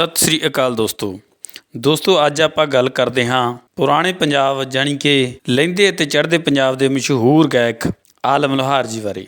ਸਤਿ ਸ੍ਰੀ ਅਕਾਲ ਦੋਸਤੋ। ਦੋਸਤੋ, ਅੱਜ ਆਪਾਂ ਗੱਲ ਕਰਦੇ ਹਾਂ ਪੁਰਾਣੇ ਪੰਜਾਬ ਜਾਣੀ ਕਿ ਲਹਿੰਦੇ ਅਤੇ ਚੜ੍ਹਦੇ ਪੰਜਾਬ ਦੇ ਮਸ਼ਹੂਰ ਗਾਇਕ ਆਲਮ ਲੋਹਾਰ ਜੀ ਬਾਰੇ।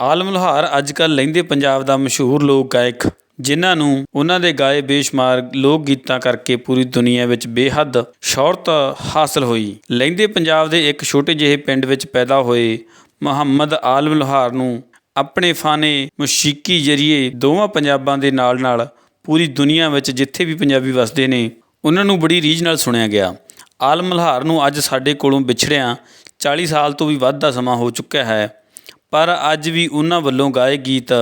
ਆਲਮ ਲੋਹਾਰ ਅੱਜ ਕੱਲ੍ਹ ਲਹਿੰਦੇ ਪੰਜਾਬ ਦਾ ਮਸ਼ਹੂਰ ਲੋਕ ਗਾਇਕ, ਜਿਨ੍ਹਾਂ ਨੂੰ ਉਹਨਾਂ ਦੇ ਗਾਏ ਬੇਸ਼ੁਮਾਰ ਲੋਕ ਗੀਤਾਂ ਕਰਕੇ ਪੂਰੀ ਦੁਨੀਆ ਵਿੱਚ ਬੇਹੱਦ ਸ਼ੋਹਰਤ ਹਾਸਲ ਹੋਈ। ਲਹਿੰਦੇ ਪੰਜਾਬ ਦੇ ਇੱਕ ਛੋਟੇ ਜਿਹੇ ਪਿੰਡ ਵਿੱਚ ਪੈਦਾ ਹੋਏ ਮੁਹੰਮਦ ਆਲਮ ਲੋਹਾਰ ਨੂੰ ਆਪਣੇ ਫਾਨੇ ਮੌਸੀਕੀ ਜਰੀਏ ਦੋਵਾਂ ਪੰਜਾਬਾਂ ਦੇ ਨਾਲ ਨਾਲ ਪੂਰੀ ਦੁਨੀਆ ਵਿੱਚ ਜਿੱਥੇ ਵੀ ਪੰਜਾਬੀ ਵਸਦੇ ਨੇ, ਉਹਨਾਂ ਨੂੰ ਬੜੀ ਰੀਝ ਨਾਲ ਸੁਣਿਆ ਗਿਆ। ਆਲਮ ਮਲਹਾਰ ਨੂੰ ਅੱਜ ਸਾਡੇ ਕੋਲੋਂ ਵਿਛੜਿਆਂ 40 ਸਾਲ ਤੋਂ ਵੀ ਵੱਧ ਦਾ ਸਮਾਂ ਹੋ ਚੁੱਕਿਆ ਹੈ। ਪਰ ਅੱਜ ਵੀ ਉਹਨਾਂ ਵੱਲੋਂ ਗਾਏ ਗੀਤ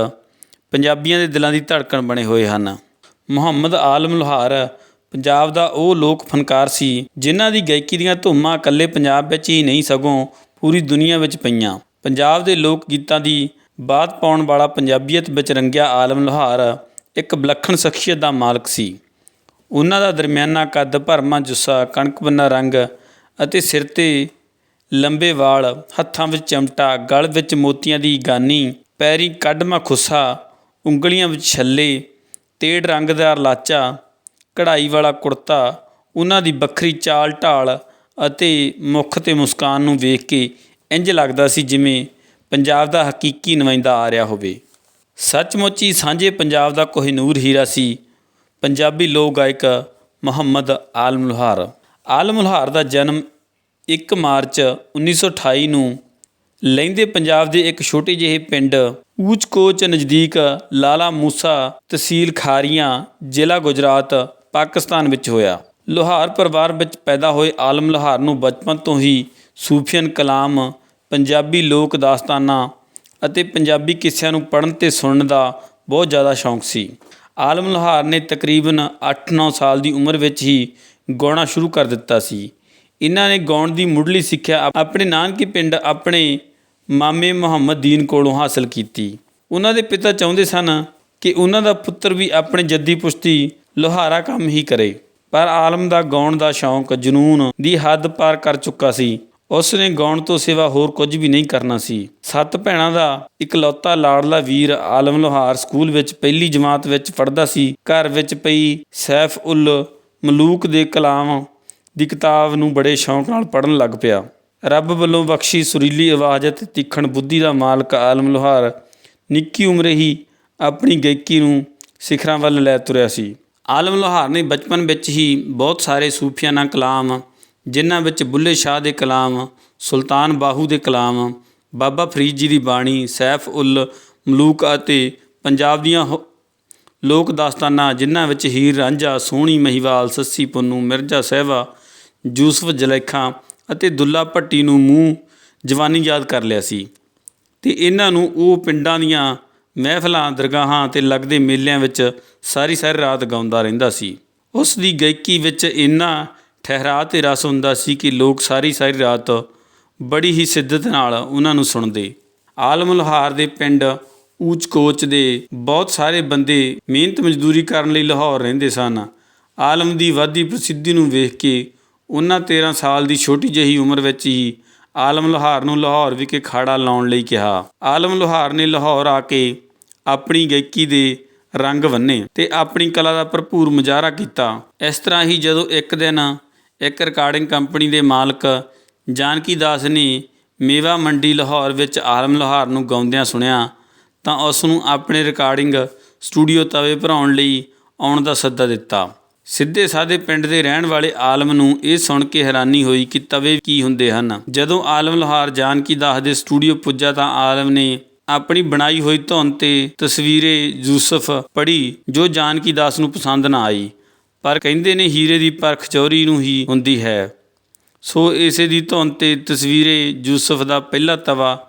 ਪੰਜਾਬੀਆਂ ਦੇ ਦਿਲਾਂ ਦੀ ਧੜਕਣ ਬਣੇ ਹੋਏ ਹਨ। ਮੁਹੰਮਦ ਆਲਮ ਲੋਹਾਰ ਪੰਜਾਬ ਦਾ ਉਹ ਲੋਕ ਫਨਕਾਰ ਸੀ, ਜਿਨ੍ਹਾਂ ਦੀ ਗਾਇਕੀ ਦੀਆਂ ਧੁੰਮਾਂ ਇਕੱਲੇ ਪੰਜਾਬ ਵਿੱਚ ਹੀ ਨਹੀਂ, ਸਗੋਂ ਪੂਰੀ ਦੁਨੀਆ ਵਿੱਚ ਪਈਆਂ। ਪੰਜਾਬ ਦੇ ਲੋਕ ਗੀਤਾਂ ਦੀ ਬਾਤ ਪਾਉਣ ਵਾਲਾ ਪੰਜਾਬੀਅਤ ਵਿੱਚ ਰੰਗਿਆ ਆਲਮ ਲੋਹਾਰ ਇੱਕ ਵਿਲੱਖਣ ਸ਼ਖਸੀਅਤ ਦਾ ਮਾਲਕ ਸੀ। ਉਹਨਾਂ ਦਾ ਦਰਮਿਆਨਾ ਕੱਦ ਭਰਮਾ ਜੁੱਸਾ, ਕਣਕ ਬੰਨਾ ਰੰਗ ਅਤੇ ਸਿਰ ਤੇ ਲੰਬੇ ਵਾਲ, ਹੱਥਾਂ ਵਿੱਚ ਚਮਟਾ, ਗਲ ਵਿੱਚ ਮੋਤੀਆਂ ਦੀ ਗਾਨੀ, ਪੈਰੀ ਕੱਢਮਾ ਖੁੱਸਾ, ਉਂਗਲੀਆਂ ਵਿੱਚ ਛੱਲੇ, ਤੇੜ ਰੰਗਦਾਰ ਲਾਚਾ, ਕਢਾਈ ਵਾਲਾ ਕੁੜਤਾ, ਉਹਨਾਂ ਦੀ ਵੱਖਰੀ ਚਾਲ ਢਾਲ ਅਤੇ ਮੁਖ ਤੇ ਮੁਸਕਾਨ ਨੂੰ ਵੇਖ ਕੇ ਇੰਜ ਲੱਗਦਾ ਸੀ ਜਿਵੇਂ ਪੰਜਾਬ ਦਾ ਹਕੀਕੀ ਨੁਮਾਇੰਦਾ ਆ ਰਿਹਾ ਹੋਵੇ। ਸੱਚਮੁੱਚ ਹੀ ਸਾਂਝੇ ਪੰਜਾਬ ਦਾ ਕੋਹਿਨੂਰ ਹੀਰਾ ਸੀ। ਪੰਜਾਬੀ ਲੋਕ ਗਾਇਕ ਮੁਹੰਮਦ ਆਲਮ ਲੋਹਾਰ ਆਲਮ ਲੋਹਾਰ ਦਾ ਜਨਮ 1 ਮਾਰਚ 1928 ਨੂੰ ਲਹਿੰਦੇ ਪੰਜਾਬ ਦੇ ਇੱਕ ਛੋਟੇ ਜਿਹੇ ਪਿੰਡ ਊਚਕੋਚ ਨਜ਼ਦੀਕ ਲਾਲਾ ਮੂਸਾ ਤਹਿਸੀਲ ਖਾਰੀਆਂ, ਜ਼ਿਲ੍ਹਾ ਗੁਜਰਾਤ, ਪਾਕਿਸਤਾਨ ਵਿੱਚ ਹੋਇਆ। ਲੋਹਾਰ ਪਰਿਵਾਰ ਵਿੱਚ ਪੈਦਾ ਹੋਏ ਆਲਮ ਲੋਹਾਰ ਨੂੰ ਬਚਪਨ ਤੋਂ ਹੀ ਸੂਫੀਅਨ ਕਲਾਮ, ਪੰਜਾਬੀ ਲੋਕ ਦਾਸਤਾਨਾਂ ਅਤੇ ਪੰਜਾਬੀ ਕਿੱਸਿਆਂ ਨੂੰ ਪੜ੍ਹਨ ਤੇ ਸੁਣਨ ਦਾ ਬਹੁਤ ਜ਼ਿਆਦਾ ਸ਼ੌਂਕ ਸੀ। ਆਲਮ ਲੁਹਾਰ ਨੇ ਤਕਰੀਬਨ 8-9 ਸਾਲ ਦੀ ਉਮਰ ਵਿੱਚ ਹੀ ਗਾਉਣਾ ਸ਼ੁਰੂ ਕਰ ਦਿੱਤਾ ਸੀ। ਇਹਨਾਂ ਨੇ ਗਾਉਣ ਦੀ ਮੁੱਢਲੀ ਸਿੱਖਿਆ ਆਪਣੇ ਨਾਨਕੀ ਪਿੰਡ ਆਪਣੇ ਮਾਮੇ ਮੁਹੰਮਦ ਦੀਨ ਕੋਲੋਂ ਹਾਸਲ ਕੀਤੀ। ਉਹਨਾਂ ਦੇ ਪਿਤਾ ਚਾਹੁੰਦੇ ਸਨ ਕਿ ਉਹਨਾਂ ਦਾ ਪੁੱਤਰ ਵੀ ਆਪਣੇ ਜੱਦੀ ਪੁਸ਼ਤੀ ਲੋਹਾਰਾ ਕੰਮ ਹੀ ਕਰੇ। ਪਰ ਆਲਮ ਦਾ ਗਾਉਣ ਦਾ ਸ਼ੌਂਕ ਜਨੂਨ ਦੀ ਹੱਦ ਪਾਰ ਕਰ ਚੁੱਕਾ ਸੀ। ਉਸ ਨੇ ਗਾਉਣ ਤੋਂ ਸਿਵਾ ਹੋਰ ਕੁਝ ਵੀ ਨਹੀਂ ਕਰਨਾ ਸੀ। ਸੱਤ ਭੈਣਾਂ ਦਾ ਇਕਲੌਤਾ ਲਾੜਲਾ ਵੀਰ ਆਲਮ ਲੋਹਾਰ ਸਕੂਲ ਵਿੱਚ ਪਹਿਲੀ ਜਮਾਤ ਵਿੱਚ ਪੜ੍ਹਦਾ ਸੀ। ਘਰ ਵਿੱਚ ਪਈ ਸੈਫ ਉਲ ਮਲੂਕ ਦੇ ਕਲਾਮ ਦੀ ਕਿਤਾਬ ਨੂੰ ਬੜੇ ਸ਼ੌਂਕ ਨਾਲ ਪੜ੍ਹਨ ਲੱਗ ਪਿਆ। ਰੱਬ ਵੱਲੋਂ ਬਖਸ਼ੀ ਸੁਰੀਲੀ ਆਵਾਜ਼ ਅਤੇ ਤਿੱਖਣ ਬੁੱਧੀ ਦਾ ਮਾਲਕ ਆਲਮ ਲੋਹਾਰ ਨਿੱਕੀ ਉਮਰੇ ਹੀ ਆਪਣੀ ਗਾਇਕੀ ਨੂੰ ਸਿਖਰਾਂ ਵੱਲ ਲੈ ਤੁਰਿਆ ਸੀ। ਆਲਮ ਲੋਹਾਰ ਨੇ ਬਚਪਨ ਵਿੱਚ ਹੀ ਬਹੁਤ ਸਾਰੇ ਸੂਫੀਆਨਾ ਕਲਾਮ ਜਿਨ੍ਹਾਂ ਵਿੱਚ ਬੁੱਲ੍ਹੇ ਸ਼ਾਹ ਦੇ ਕਲਾਮ, ਸੁਲਤਾਨ ਬਾਹੂ ਦੇ ਕਲਾਮ, ਬਾਬਾ ਫਰੀਦ ਜੀ ਦੀ ਬਾਣੀ, ਸੈਫ ਉਲ ਮਲੂਕ ਅਤੇ ਪੰਜਾਬ ਦੀਆਂ ਹੋ- ਲੋਕ ਦਾਸਤਾਨਾਂ, ਜਿਨ੍ਹਾਂ ਵਿੱਚ ਹੀਰ, ਰਾਂਝਾ, ਸੋਹਣੀ ਮਹੀਵਾਲ, ਸੱਸੀ ਪੁੰਨੂ, ਮਿਰਜ਼ਾ ਸਾਹਿਬਾ, ਯੂਸਫ ਜਲੇਖਾਂ ਅਤੇ ਦੁੱਲਾ ਭੱਟੀ ਨੂੰ ਮੂੰਹ ਜਵਾਨੀ ਯਾਦ ਕਰ ਲਿਆ ਸੀ। ਤੇ ਇਹਨਾਂ ਨੂੰ ਉਹ ਪਿੰਡਾਂ ਦੀਆਂ ਮਹਿਫਲਾਂ, ਦਰਗਾਹਾਂ ਤੇ ਲੱਗਦੇ ਮੇਲਿਆਂ ਵਿੱਚ ਸਾਰੀ ਸਾਰੀ ਰਾਤ ਗਾਉਂਦਾ ਰਹਿੰਦਾ ਸੀ। ਉਸ ਦੀ ਗਾਇਕੀ ਵਿੱਚ ਇੰਨਾ ਠਹਿਰਾ ਤੇ ਰਸ ਹੁੰਦਾ ਸੀ ਕਿ ਲੋਕ ਸਾਰੀ ਸਾਰੀ ਰਾਤ ਬੜੀ ਹੀ ਸਿੱਧਤ ਨਾਲ ਉਹਨਾਂ ਨੂੰ ਸੁਣਦੇ। ਆਲਮ ਲਾਹੌਰ ਦੇ ਪਿੰਡ ਊਚ ਕੋਚ ਦੇ ਬਹੁਤ ਸਾਰੇ ਬੰਦੇ ਮਿਹਨਤ ਮਜ਼ਦੂਰੀ ਕਰਨ ਲਈ ਲਾਹੌਰ ਰਹਿੰਦੇ ਸਨ। ਆਲਮ ਦੀ ਵਾਧੀ ਪ੍ਰਸਿੱਧੀ ਨੂੰ ਵੇਖ ਕੇ ਉਹਨਾਂ 13 ਸਾਲ ਦੀ ਛੋਟੀ ਜਿਹੀ ਉਮਰ ਵਿੱਚ ਹੀ ਆਲਮ ਲਾਹੌਰ ਨੂੰ ਲਾਹੌਰ ਵਿਖੇ ਖਾੜਾ ਲਾਉਣ ਲਈ ਕਿਹਾ। ਆਲਮ ਲਾਹੌਰ ਨੇ ਲਾਹੌਰ ਆ ਕੇ ਆਪਣੀ ਗਾਇਕੀ ਦੇ ਰੰਗ ਬੰਨੇ ਤੇ ਆਪਣੀ ਕਲਾ ਦਾ ਭਰਪੂਰ ਮੁਜ਼ਾਹਰਾ ਕੀਤਾ। ਇਸ ਤਰ੍ਹਾਂ ਹੀ ਜਦੋਂ ਇੱਕ ਦਿਨ ਇੱਕ ਰਿਕਾਰਡਿੰਗ ਕੰਪਨੀ ਦੇ ਮਾਲਕ ਜਾਨਕੀ ਦਾਸ ਨੇ ਮੇਵਾ ਮੰਡੀ ਲਾਹੌਰ ਵਿੱਚ ਆਲਮ ਲਾਹੌਰ ਨੂੰ ਗਾਉਂਦਿਆਂ ਸੁਣਿਆ ਤਾਂ ਉਸ ਨੂੰ ਆਪਣੇ ਰਿਕਾਰਡਿੰਗ ਸਟੂਡੀਓ ਤਵੇ ਭਰਾਉਣ ਲਈ ਆਉਣ ਦਾ ਸੱਦਾ ਦਿੱਤਾ। ਸਿੱਧੇ ਸਾਦੇ ਪਿੰਡ ਦੇ ਰਹਿਣ ਵਾਲੇ ਆਲਮ ਨੂੰ ਇਹ ਸੁਣ ਕੇ ਹੈਰਾਨੀ ਹੋਈ ਕਿ ਤਵੇ ਕੀ ਹੁੰਦੇ ਹਨ। ਜਦੋਂ ਆਲਮ ਲੋਹਾਰ ਜਾਨਕੀ ਦਾਸ ਦੇ ਸਟੂਡੀਓ ਪੁੱਜਾ ਤਾਂ ਆਲਮ ਨੇ ਆਪਣੀ ਬਣਾਈ ਹੋਈ ਧੁਨ ਤੇ ਤਸਵੀਰੇ ਯੂਸਫ ਪੜ੍ਹੀ ਜੋ ਜਾਨਕੀ ਦਾਸ ਨੂੰ ਪਸੰਦ ਨਾ ਆਈ। ਪਰ ਕਹਿੰਦੇ ਨੇ ਹੀਰੇ ਦੀ ਪਰਖ ਚੋਰੀ ਨੂੰ ਹੀ ਹੁੰਦੀ ਹੈ। ਸੋ ਇਸੇ ਦੀ ਧੁਨ ਤੇ ਤਸਵੀਰੇ ਯੂਸਫ ਦਾ ਪਹਿਲਾ ਤਵਾ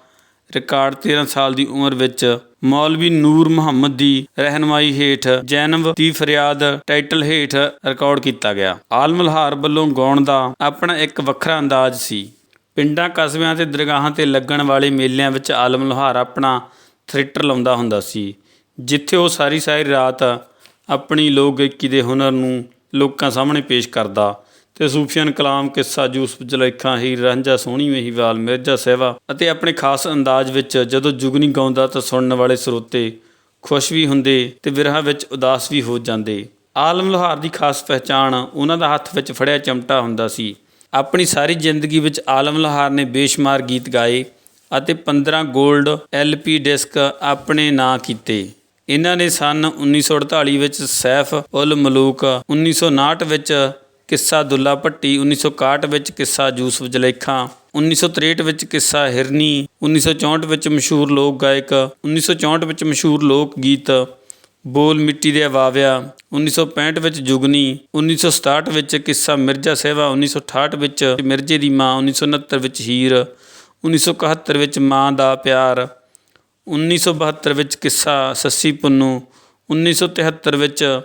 ਰਿਕਾਰਡ 13 ਸਾਲ ਦੀ ਉਮਰ ਵਿੱਚ ਮੌਲਵੀ ਨੂਰ ਮੁਹੰਮਦ ਦੀ ਰਹਿਨਮਾਈ ਹੇਠ ਜੈਨਵ ਦੀ ਫਰਿਆਦ ਟਾਈਟਲ ਹੇਠ ਰਿਕਾਰਡ ਕੀਤਾ ਗਿਆ। ਆਲਮ ਲਹਾਰ ਵੱਲੋਂ ਗਾਉਣ ਦਾ ਆਪਣਾ ਇੱਕ ਵੱਖਰਾ ਅੰਦਾਜ਼ ਸੀ। ਪਿੰਡਾਂ, ਕਸਬਿਆਂ ਤੇ ਦਰਗਾਹਾਂ ਤੇ ਲੱਗਣ ਵਾਲੇ ਮੇਲਿਆਂ ਵਿੱਚ ਆਲਮ ਲਹਾਰ ਆਪਣਾ ਥੀਏਟਰ ਲਾਉਂਦਾ ਹੁੰਦਾ ਸੀ, ਜਿੱਥੇ ਉਹ ਸਾਰੀ ਸਾਰੀ ਰਾਤ ਆਪਣੀ ਲੋਕ ਗਾਇਕੀ ਦੇ ਹੁਨਰ ਨੂੰ ਲੋਕਾਂ ਸਾਹਮਣੇ ਪੇਸ਼ ਕਰਦਾ ਤੇ ਸੂਫੀਅਨ ਕਲਾਮ ਕਿੱਸਾ ਯੂਸਫ ਜਲੇਖਾਂ ਹੀਰ ਰਾਂਝਾ ਸੋਹਣੀ ਮਹੀਵਾਲ ਮਿਰਜ਼ਾ ਸਹਿਵਾ ਅਤੇ ਆਪਣੇ ਖਾਸ ਅੰਦਾਜ਼ ਵਿੱਚ ਜਦੋਂ ਜੁਗਨੀ ਗਾਉਂਦਾ ਤਾਂ ਸੁਣਨ ਵਾਲੇ ਸਰੋਤੇ ਖੁਸ਼ ਵੀ ਹੁੰਦੇ ਤੇ ਵਿਰਹਾ ਵਿੱਚ ਉਦਾਸ ਵੀ ਹੋ ਜਾਂਦੇ। ਆਲਮ ਲੋਹਾਰ ਦੀ ਖਾਸ ਪਹਿਚਾਣ ਉਹਨਾਂ ਦਾ ਹੱਥ ਵਿੱਚ ਫੜਿਆ ਚਮਟਾ ਹੁੰਦਾ ਸੀ। ਆਪਣੀ ਸਾਰੀ ਜ਼ਿੰਦਗੀ ਵਿੱਚ ਆਲਮ ਲੋਹਾਰ ਨੇ ਬੇਸ਼ੁਮਾਰ ਗੀਤ ਗਾਏ ਅਤੇ 15 골ਡ ਐਲਪੀ ਡਿਸਕ ਆਪਣੇ ਨਾਂ ਕੀਤੇ। ਇਹਨਾਂ ਨੇ ਸੰਨ 1948 ਵਿੱਚ ਸੈਫ ਉਲ ਮਲੂਕ 1959 ਵਿੱਚ ਕਿੱਸਾ ਦੁੱਲਾ ਭੱਟੀ 1961 ਵਿੱਚ ਕਿੱਸਾ ਯੂਸਫ ਜਲੇਖਾਂ 1963 ਵਿੱਚ ਕਿੱਸਾ ਹਿਰਨੀ 1964 ਵਿੱਚ ਮਸ਼ਹੂਰ ਲੋਕ ਗਾਇਕ 1964 ਵਿੱਚ ਮਸ਼ਹੂਰ ਲੋਕ ਗੀਤ ਬੋਲ ਮਿੱਟੀ ਦੇ ਵਾਵਿਆ 1965 ਵਿੱਚ ਜੁਗਨੀ 1967 ਵਿੱਚ ਕਿੱਸਾ ਮਿਰਜ਼ਾ ਸੇਵਾ 1968 ਵਿੱਚ ਮਿਰਜ਼ੇ ਦੀ ਮਾਂ 1969 ਵਿੱਚ ਹੀਰ 1971 ਵਿੱਚ ਮਾਂ ਦਾ ਪਿਆਰ 1972 ਵਿੱਚ ਕਿੱਸਾ ਸੱਸੀ ਪੁੰਨੂ 1973 ਵਿੱਚ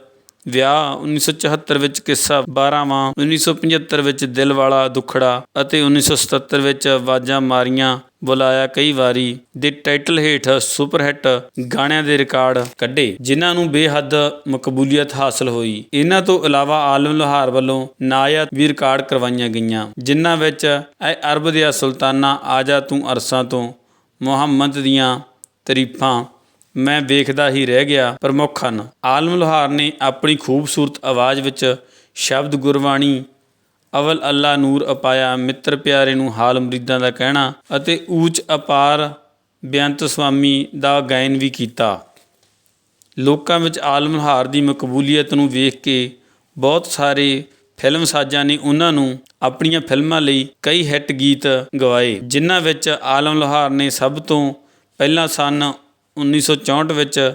ਵਿਆਹ 1974 ਵਿੱਚ ਕਿੱਸਾ 12ਵਾਂ 1975 ਵਿੱਚ ਦਿਲ ਵਾਲਾ ਦੁਖੜਾ ਅਤੇ 1977 ਵਿੱਚ ਆਵਾਜ਼ਾਂ ਮਾਰੀਆਂ ਬੁਲਾਇਆ ਕਈ ਵਾਰੀ ਦੇ ਟਾਈਟਲ ਹੇਠ ਸੁਪਰਹਿੱਟ ਗਾਣਿਆਂ ਦੇ ਰਿਕਾਰਡ ਕੱਢੇ, ਜਿਨ੍ਹਾਂ ਨੂੰ ਬੇਹੱਦ ਮਕਬੂਲੀਅਤ ਹਾਸਲ ਹੋਈ। ਇਹਨਾਂ ਤੋਂ ਇਲਾਵਾ ਆਲਮ ਲੋਹਾਰ ਵੱਲੋਂ ਨਾਇਤ ਵੀ ਰਿਕਾਰਡ ਕਰਵਾਈਆਂ ਗਈਆਂ, ਜਿਨ੍ਹਾਂ ਵਿੱਚ, ਐ ਅਰਬ ਦੀਆਂ ਸੁਲਤਾਨਾ ਆਜਾ ਤੂੰ ਅਰਸਾਂ ਤੋਂ, ਮੁਹੰਮਦ ਦੀਆਂ ਤਰੀਫਾਂ ਮੈਂ ਵੇਖਦਾ ਹੀ ਰਹਿ ਗਿਆ ਪ੍ਰਮੁੱਖ ਹਨ। ਆਲਮ ਲੋਹਾਰ ਨੇ ਆਪਣੀ ਖੂਬਸੂਰਤ ਆਵਾਜ਼ ਵਿੱਚ ਸ਼ਬਦ ਗੁਰਬਾਣੀ, ਅਵਲ ਅੱਲਾ ਨੂਰ ਅਪਾਇਆ, ਮਿੱਤਰ ਪਿਆਰੇ ਨੂੰ ਹਾਲ ਮਰੀਦਾਂ ਦਾ ਕਹਿਣਾ ਅਤੇ ਊਚ ਅਪਾਰ ਬੇਅੰਤ ਸੁਆਮੀ ਦਾ ਗਾਇਨ ਵੀ ਕੀਤਾ। ਲੋਕਾਂ ਵਿੱਚ ਆਲਮ ਲੋਹਾਰ ਦੀ ਮਕਬੂਲੀਅਤ ਨੂੰ ਵੇਖ ਕੇ ਬਹੁਤ ਸਾਰੇ ਫਿਲਮ ਸਾਜ਼ਾਂ ਨੇ ਉਹਨਾਂ ਨੂੰ ਆਪਣੀਆਂ ਫਿਲਮਾਂ ਲਈ ਕਈ ਹਿੱਟ ਗੀਤ ਗਵਾਏ, ਜਿਨ੍ਹਾਂ ਵਿੱਚ ਆਲਮ ਲੋਹਾਰ ਨੇ ਸਭ ਤੋਂ ਪਹਿਲਾਂ ਸਨ 1964 ਵਿੱਚ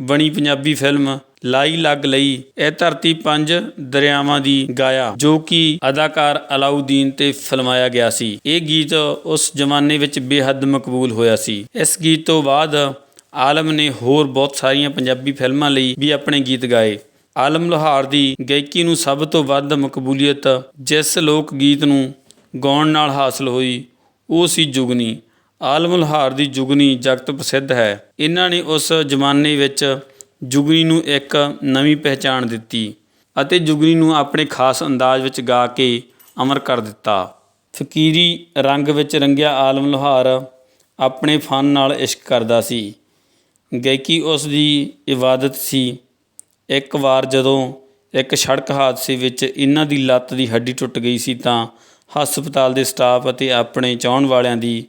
ਬਣੀ ਪੰਜਾਬੀ ਫਿਲਮ ਲਾਈ ਲੱਗ ਲਈ ਇਹ ਧਰਤੀ ਪੰਜ ਦਰਿਆਵਾਂ ਦੀ ਗਾਇਆ, ਜੋ ਕਿ ਅਦਾਕਾਰ ਅਲਾਉਦੀਨ ਤੇ ਫਿਲਮਾਇਆ ਗਿਆ ਸੀ। ਇਹ ਗੀਤ ਉਸ ਜ਼ਮਾਨੇ ਵਿੱਚ ਬੇਹੱਦ ਮਕਬੂਲ ਹੋਇਆ ਸੀ। ਇਸ ਗੀਤ ਤੋਂ ਬਾਅਦ ਆਲਮ ਨੇ ਹੋਰ ਬਹੁਤ ਸਾਰੀਆਂ ਪੰਜਾਬੀ ਫਿਲਮਾਂ ਲਈ ਵੀ ਆਪਣੇ ਗੀਤ ਗਾਏ। ਆਲਮ ਲੋਹਾਰ ਦੀ ਗਾਇਕੀ ਨੂੰ ਸਭ ਤੋਂ ਵੱਧ ਮਕਬੂਲੀਅਤ ਜਿਸ ਲੋਕ ਗੀਤ ਨੂੰ ਗਾਉਣ ਨਾਲ ਹਾਸਲ ਹੋਈ, ਉਹ ਸੀ ਜੁਗਨੀ। ਆਲਮ ਲੋਹਾਰ ਦੀ ਜੁਗਨੀ ਜਗਤ ਪ੍ਰਸਿੱਧ ਹੈ। ਇਹਨਾਂ ਨੇ ਉਸ ਜ਼ਮਾਨੇ ਵਿੱਚ ਜੁਗਨੀ ਨੂੰ ਇੱਕ ਨਵੀਂ ਪਹਿਚਾਣ ਦਿੱਤੀ ਅਤੇ ਜੁਗਨੀ ਨੂੰ ਆਪਣੇ ਖਾਸ ਅੰਦਾਜ਼ ਵਿੱਚ ਗਾ ਕੇ ਅਮਰ ਕਰ ਦਿੱਤਾ। ਫਕੀਰੀ ਰੰਗ ਵਿੱਚ ਰੰਗਿਆ ਆਲਮ ਲੁਹਾਰ ਆਪਣੇ ਫਨ ਨਾਲ ਇਸ਼ਕ ਕਰਦਾ ਸੀ। ਗਾਇਕੀ ਉਸ ਦੀ ਇਬਾਦਤ ਸੀ। ਇੱਕ ਵਾਰ ਜਦੋਂ ਇੱਕ ਸੜਕ ਹਾਦਸੇ ਵਿੱਚ ਇਹਨਾਂ ਦੀ ਲੱਤ ਦੀ ਹੱਡੀ ਟੁੱਟ ਗਈ ਸੀ ਤਾਂ ਹਸਪਤਾਲ ਦੇ ਸਟਾਫ ਅਤੇ ਆਪਣੇ ਚਾਹਣ ਵਾਲਿਆਂ ਦੀ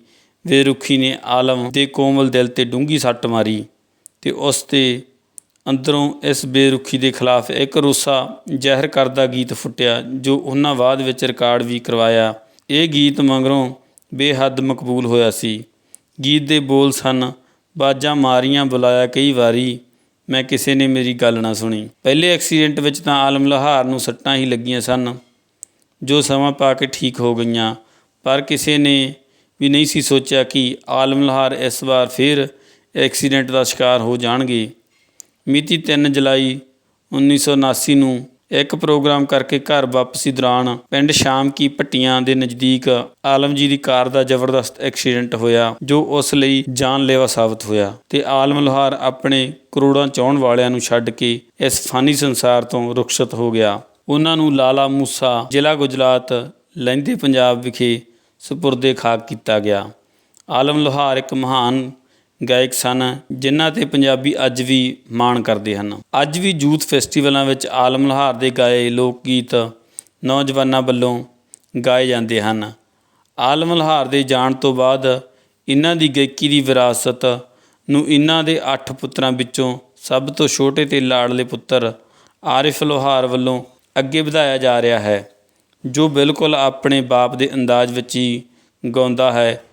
ਬੇਰੁਖੀ ਨੇ ਆਲਮ ਦੇ ਕੋਮਲ ਦਿਲ ਤੇ ਡੂੰਗੀ ਸੱਟ ਮਾਰੀ ਤੇ ਉਸ ਤੇ ਅੰਦਰੋਂ ਇਸ ਬੇਰੁਖੀ ਦੇ ਖਿਲਾਫ ਇੱਕ ਰੋਸਾ ਜ਼ਹਿਰ ਕਰਦਾ ਗੀਤ ਫੁੱਟਿਆ, ਜੋ ਉਹਨਾਂ ਬਾਅਦ ਵਿੱਚ ਰਿਕਾਰਡ ਵੀ ਕਰਵਾਇਆ। ਇਹ ਗੀਤ ਮਗਰੋਂ ਬੇਹੱਦ ਮਕਬੂਲ ਹੋਇਆ ਸੀ। ਗੀਤ ਦੇ ਬੋਲ ਸਨ, ਬਾਜਾਂ ਮਾਰੀਆਂ ਬੁਲਾਇਆ ਕਈ ਵਾਰੀ, ਮੈਂ ਕਿਸੇ ਨੇ ਮੇਰੀ ਗੱਲ ਨਾ ਸੁਣੀ। ਪਹਿਲੇ ਐਕਸੀਡੈਂਟ ਵਿੱਚ ਤਾਂ ਆਲਮ ਲਹਾਰ ਨੂੰ ਸੱਟਾਂ ਹੀ ਲੱਗੀਆਂ ਸਨ, ਜੋ ਸਮਾਂ ਪਾ ਕੇ ਠੀਕ ਹੋ ਗਈਆਂ, ਪਰ ਕਿਸੇ ਨੇ ਵੀ ਨਹੀਂ ਸੀ ਸੋਚਿਆ ਕਿ ਆਲਮ ਲੋਹਾਰ ਇਸ ਵਾਰ ਫਿਰ ਐਕਸੀਡੈਂਟ ਦਾ ਸ਼ਿਕਾਰ ਹੋ ਜਾਣਗੇ। ਮਿਤੀ 3 ਜੁਲਾਈ 1979 ਨੂੰ ਇੱਕ ਪ੍ਰੋਗਰਾਮ ਕਰਕੇ ਘਰ ਵਾਪਸੀ ਦੌਰਾਨ ਪਿੰਡ ਸ਼ਾਮ ਕੀ ਭੱਟੀਆਂ ਦੇ ਨਜ਼ਦੀਕ ਆਲਮ ਜੀ ਦੀ ਕਾਰ ਦਾ ਜ਼ਬਰਦਸਤ ਐਕਸੀਡੈਂਟ ਹੋਇਆ, ਜੋ ਉਸ ਲਈ ਜਾਨਲੇਵਾ ਸਾਬਤ ਹੋਇਆ ਤੇ ਆਲਮ ਲੋਹਾਰ ਆਪਣੇ ਕਰੋੜਾਂ ਚਾਹਣ ਵਾਲਿਆਂ ਨੂੰ ਛੱਡ ਕੇ ਇਸ ਫਾਨੀ ਸੰਸਾਰ ਤੋਂ ਰੁਖਸਤ ਹੋ ਗਿਆ। ਉਹਨਾਂ ਨੂੰ ਲਾਲਾ ਮੂਸਾ ਜ਼ਿਲ੍ਹਾ ਗੁਜਰਾਤ ਲਹਿੰਦੇ ਪੰਜਾਬ ਵਿਖੇ ਸਪੁਰਦੇ ਖਾਕ ਕੀਤਾ ਗਿਆ। ਆਲਮ ਲੋਹਾਰ ਇੱਕ ਮਹਾਨ ਗਾਇਕ ਸਨ, ਜਿਨ੍ਹਾਂ ਤੇ ਪੰਜਾਬੀ ਅੱਜ ਵੀ ਮਾਣ ਕਰਦੇ ਹਨ। ਅੱਜ ਵੀ ਯੂਥ ਫੈਸਟੀਵਲਾਂ ਵਿੱਚ ਆਲਮ ਲੋਹਾਰ ਦੇ ਗਾਏ ਲੋਕ ਗੀਤ ਨੌਜਵਾਨਾਂ ਵੱਲੋਂ ਗਾਏ ਜਾਂਦੇ ਹਨ। ਆਲਮ ਲੋਹਾਰ ਦੇ ਜਾਣ ਤੋਂ ਬਾਅਦ ਇਹਨਾਂ ਦੀ ਗਾਇਕੀ ਦੀ ਵਿਰਾਸਤ ਨੂੰ ਇਹਨਾਂ ਦੇ 8 ਪੁੱਤਰਾਂ ਵਿੱਚੋਂ ਸਭ ਤੋਂ ਛੋਟੇ ਤੇ ਲਾੜਲੇ ਪੁੱਤਰ ਆਰਿਫ ਲੋਹਾਰ ਵੱਲੋਂ ਅੱਗੇ ਵਧਾਇਆ ਜਾ ਰਿਹਾ ਹੈ। ਜੋ ਬਿਲਕੁਲ ਆਪਣੇ ਬਾਪ ਦੇ ਅੰਦਾਜ਼ ਵਿੱਚ ਹੀ ਗਾਉਂਦਾ ਹੈ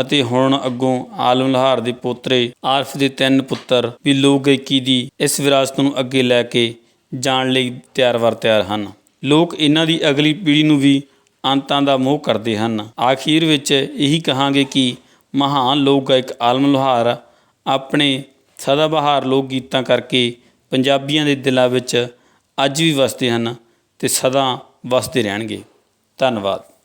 ਅਤੇ ਹੁਣ ਅੱਗੋਂ ਆਲਮ ਲੋਹਾਰ ਦੇ ਪੋਤਰੇ ਆਰਫ ਦੇ ਤਿੰਨ ਪੁੱਤਰ ਵੀ ਲੋਕ ਗਾਇਕੀ ਦੀ ਇਸ ਵਿਰਾਸਤ ਨੂੰ ਅੱਗੇ ਲੈ ਕੇ ਜਾਣ ਲਈ ਤਿਆਰ ਵਰ ਤਿਆਰ ਹਨ। ਲੋਕ ਇਹਨਾਂ ਦੀ ਅਗਲੀ ਪੀੜ੍ਹੀ ਨੂੰ ਵੀ ਅੰਤਾਂ ਦਾ ਮੋਹ ਕਰਦੇ ਹਨ। ਆਖੀਰ ਵਿੱਚ ਇਹੀ ਕਹਾਂਗੇ ਕਿ ਮਹਾਨ ਲੋਕ ਗਾਇਕ ਆਲਮ ਲੋਹਾਰ ਆਪਣੇ ਸਦਾਬਹਾਰ ਲੋਕ ਗੀਤਾਂ ਕਰਕੇ ਪੰਜਾਬੀਆਂ ਦੇ ਦਿਲਾਂ ਵਿੱਚ ਅੱਜ ਵੀ ਵਸਦੇ ਹਨ ਤੇ ਸਦਾ ਵਸਦੇ ਰਹਿਣਗੇ। ਧੰਨਵਾਦ।